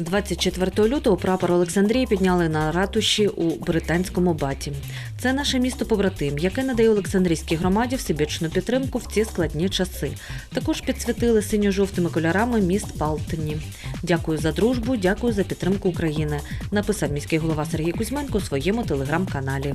24 лютого прапор Олександрії підняли на ратуші у британському баті. Це наше місто побратим, яке надає Олександрійській громаді всебічну підтримку в ці складні часи. Також підсвітили синьо-жовтими кольорами міст Палтині. Дякую за дружбу, дякую за підтримку України. Написав міський голова Сергій Кузьменко у своєму телеграм-каналі.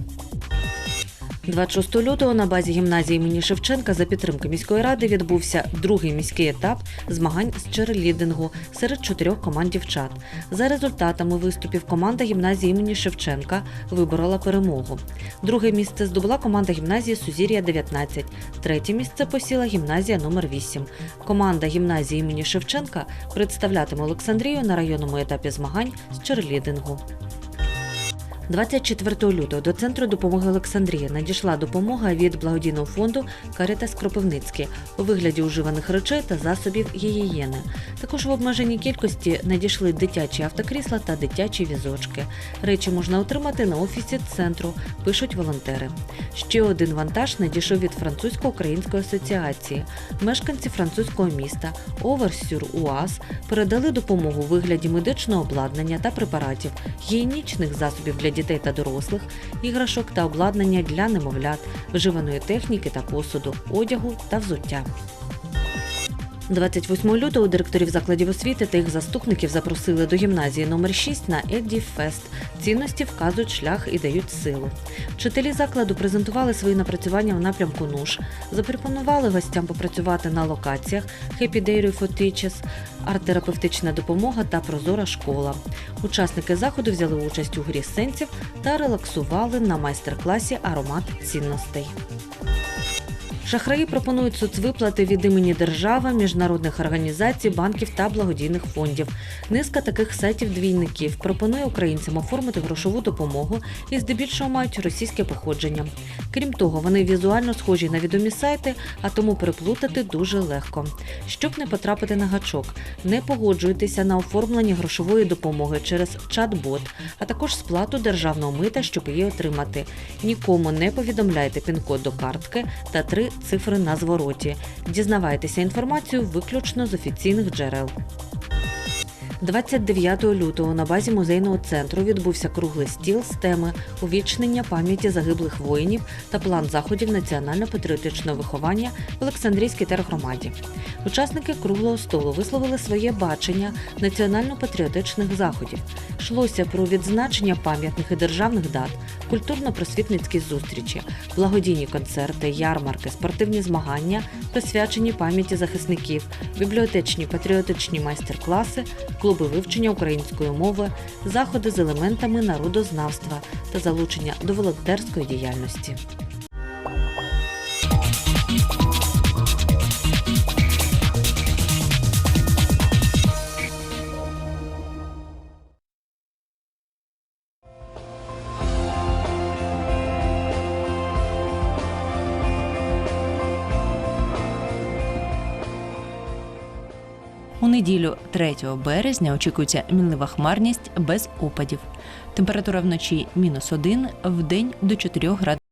26 лютого на базі гімназії імені Шевченка за підтримки міської ради відбувся другий міський етап змагань з черлідингу серед чотирьох команд дівчат. За результатами виступів команда гімназії імені Шевченка виборола перемогу. Друге місце здобула команда гімназії Сузір'я 19. Третє місце посіла гімназія номер 8. Команда гімназії імені Шевченка представлятиме Олександрію на районному етапі змагань з черлідингу. 24 лютого до центру допомоги Олександрія надійшла допомога від благодійного фонду Карітас Кропивницький у вигляді уживаних речей та засобів гігієни. Також в обмеженій кількості надійшли дитячі автокрісла та дитячі візочки. Речі можна отримати на офісі центру, пишуть волонтери. Ще один вантаж надійшов від французько-української асоціації. Мешканці французького міста Овер-Сюр-Уаз передали допомогу у вигляді медичного обладнання та препаратів, гігієнічних засобів для дітей та дорослих, іграшок та обладнання для немовлят, вживаної техніки та посуду, одягу та взуття. 28 лютого директорів закладів освіти та їх заступників запросили до гімназії номер 6 на Едді Фест. Цінності вказують шлях і дають силу. Вчителі закладу презентували свої напрацювання в напрямку НУШ, запропонували гостям попрацювати на локаціях for Teachers, арт-терапевтична допомога та прозора школа. Учасники заходу взяли участь у грі сенсів та релаксували на майстер-класі аромат цінностей. Шахраї пропонують соцвиплати від імені держави, міжнародних організацій, банків та благодійних фондів. Низка таких сайтів-двійників пропонує українцям оформити грошову допомогу і здебільшого мають російське походження. Крім того, вони візуально схожі на відомі сайти, а тому переплутати дуже легко. Щоб не потрапити на гачок, не погоджуйтеся на оформлення грошової допомоги через чат-бот, а також сплату державного мита, щоб її отримати. Нікому не повідомляйте пін-код до картки та три цифри на звороті. Дізнавайтеся інформацію виключно з офіційних джерел. 29 лютого на базі музейного центру відбувся круглий стіл з теми увічнення пам'яті загиблих воїнів та план заходів національно-патріотичного виховання в Олександрійській тергромаді. Учасники круглого столу висловили своє бачення національно-патріотичних заходів. Йшлося про відзначення пам'ятних і державних дат, культурно-просвітницькі зустрічі, благодійні концерти, ярмарки, спортивні змагання, присвячені пам'яті захисників, бібліотечні патріотичні майстер-класи, клуби вивчення української мови, заходи з елементами народознавства та залучення до волонтерської діяльності. У неділю 3 березня очікується мінлива хмарність без опадів. Температура вночі мінус 1, в день до 4 градусів.